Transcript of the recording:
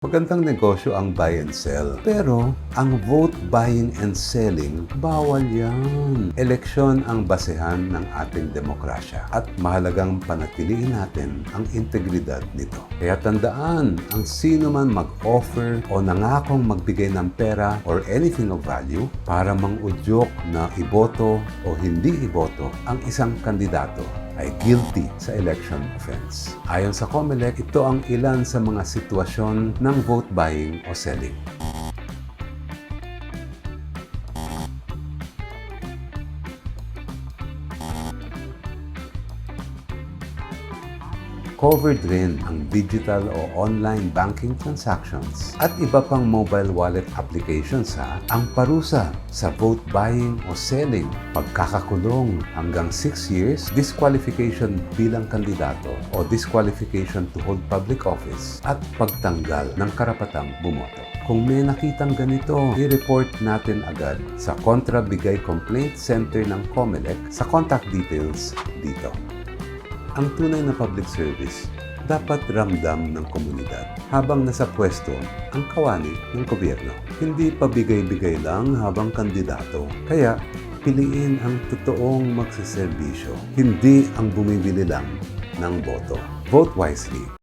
Magandang negosyo ang buy and sell. Pero, ang vote buying and selling, bawal yan. Eleksyon ang basehan ng ating demokrasya at mahalagang panatiliin natin ang integridad nito. Kaya tandaan, ang sino man mag-offer o nangakong magbigay ng pera or anything of value para mangudyok na iboto o hindi iboto ang isang kandidato ay guilty sa election offense. Ayon sa COMELEC, ito ang ilan sa mga sitwasyon ng vote buying o selling. Covered rin ang digital o online banking transactions at iba pang mobile wallet applications ha. Ang parusa sa vote buying o selling, pagkakakulong hanggang 6 years, disqualification bilang kandidato o disqualification to hold public office at pagtanggal ng karapatang bumoto. Kung may nakitang ganito, i-report natin agad sa Kontra Bigay Complaint Center ng COMELEC sa contact details dito. Ang tunay na public service dapat ramdam ng komunidad habang nasa pwesto ang kawani ng gobyerno. Hindi pabigay-bigay lang habang kandidato. Kaya, piliin ang totoong magsiservisyo, hindi ang bumibili lang ng boto. Vote wisely.